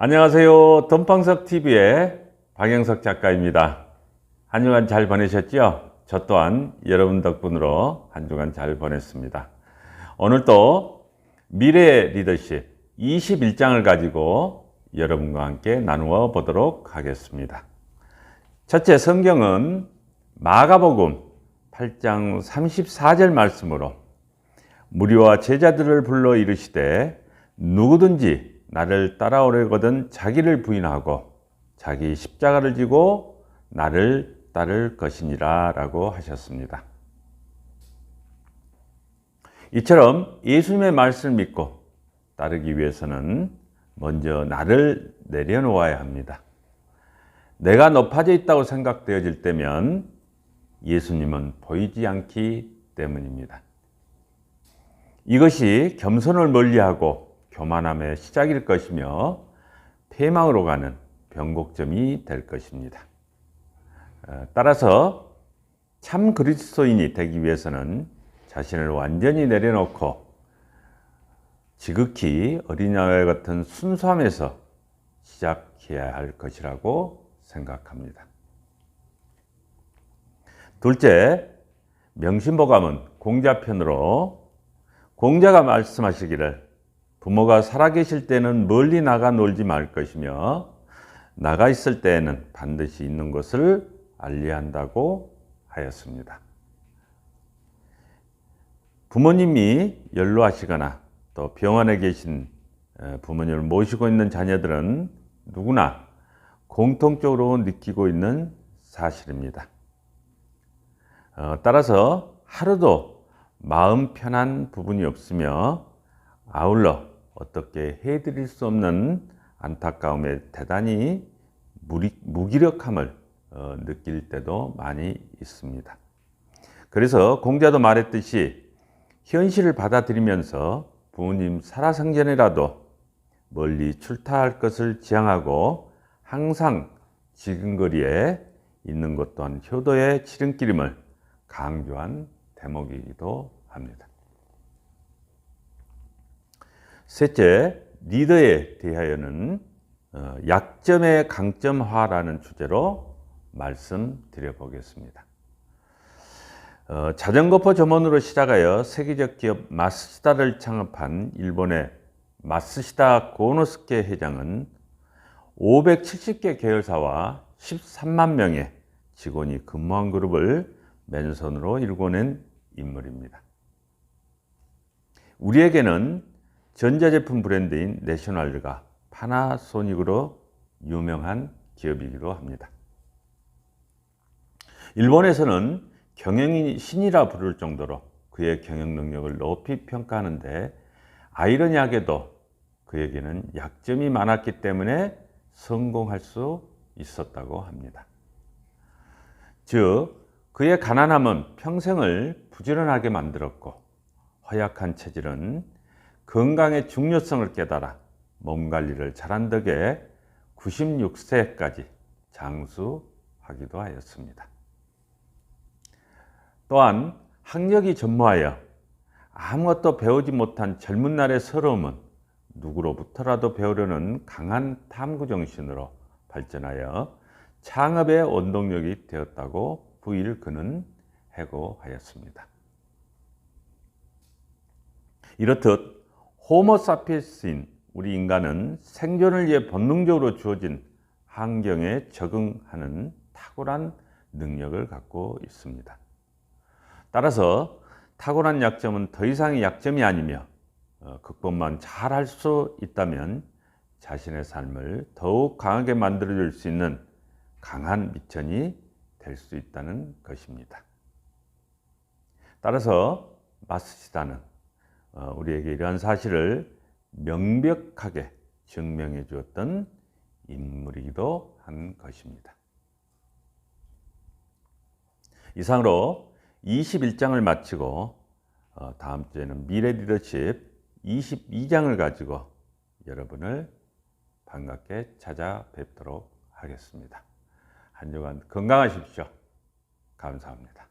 안녕하세요. 돈방석 TV의 박영석 작가입니다. 한 주간 잘 보내셨죠? 저 또한 여러분 덕분으로 한 주간 잘 보냈습니다. 오늘도 미래 리더십 21장을 가지고 여러분과 함께 나누어 보도록 하겠습니다. 첫째 성경은 마가복음 8장 34절 말씀으로 무리와 제자들을 불러 이르시되 누구든지 나를 따라오려거든 자기를 부인하고 자기 십자가를 지고 나를 따를 것이니라 라고 하셨습니다. 이처럼 예수님의 말씀을 믿고 따르기 위해서는 먼저 나를 내려놓아야 합니다. 내가 높아져 있다고 생각되어질 때면 예수님은 보이지 않기 때문입니다. 이것이 겸손을 멀리하고 교만함의 시작일 것이며 폐망으로 가는 변곡점이 될 것입니다. 어, 따라서 참 그리스도인이 되기 위해서는 자신을 완전히 내려놓고 지극히 어린아이 같은 순수함에서 시작해야 할 것이라고 생각합니다. 둘째, 명심보감은 공자편으로 공자가 말씀하시기를 부모가 살아계실 때는 멀리 나가 놀지 말 것이며 나가 있을 때에는 반드시 있는 것을 알려야 한다고 하였습니다. 부모님이 연로하시거나 또 병원에 계신 부모님을 모시고 있는 자녀들은 누구나 공통적으로 느끼고 있는 사실입니다. 어, 따라서 하루도 마음 편한 부분이 없으며 아울러 어떻게 해드릴 수 없는 안타까움에 대단히 무기력함을 어, 느낄 때도 많이 있습니다. 그래서 공자도 말했듯이 현실을 받아들이면서 부모님 살아생전이라도 멀리 출타할 것을 지향하고 항상 지근거리에 있는 것 또한 효도의 지름길임을 강조한 대목이기도 합니다. 셋째, 리더에 대하여는 어, 약점의 강점화라는 주제로 말씀드려 보겠습니다. 어, 자전거포 점원으로 시작하여 세계적 기업 마스시다를 창업한 일본의 마스시다 고노스케 회장은 570개 계열사와 13만 명의 직원이 근무한 그룹을 맨손으로 일궈낸 인물입니다. 우리에게는 전자제품 브랜드인 내셔널과 파나소닉으로 유명한 기업이기도 합니다. 일본에서는 경영인 신이라 부를 정도로 그의 경영 능력을 높이 평가하는데 아이러니하게도 그에게는 약점이 많았기 때문에 성공할 수 있었다고 합니다. 즉, 그의 가난함은 평생을 부지런하게 만들었고 허약한 체질은 건강의 중요성을 깨달아 몸 관리를 잘한 덕에 96세까지 장수하기도 하였습니다. 또한 학력이 전무하여 아무것도 배우지 못한 젊은 날의 서러움은 누구로부터라도 배우려는 강한 탐구 정신으로 발전하여 창업의 원동력이 되었다고 부일 그는 해고하였습니다. 이렇듯 호모사피스인 우리 인간은 생존을 위해 본능적으로 주어진 환경에 적응하는 탁월한 능력을 갖고 있습니다. 따라서 타고난 약점은 더 이상의 약점이 아니며 어, 극복만 잘 할 수 있다면 자신의 삶을 더욱 강하게 만들어줄 수 있는 강한 미천이 될 수 있다는 것입니다. 따라서 마스시다는 어, 우리에게 이러한 사실을 명백하게 증명해 주었던 인물이기도 한 것입니다. 이상으로 21장을 마치고 어, 다음 주에는 미래 리더십 22장을 가지고 여러분을 반갑게 찾아뵙도록 하겠습니다. 한 주간 건강하십시오. 감사합니다.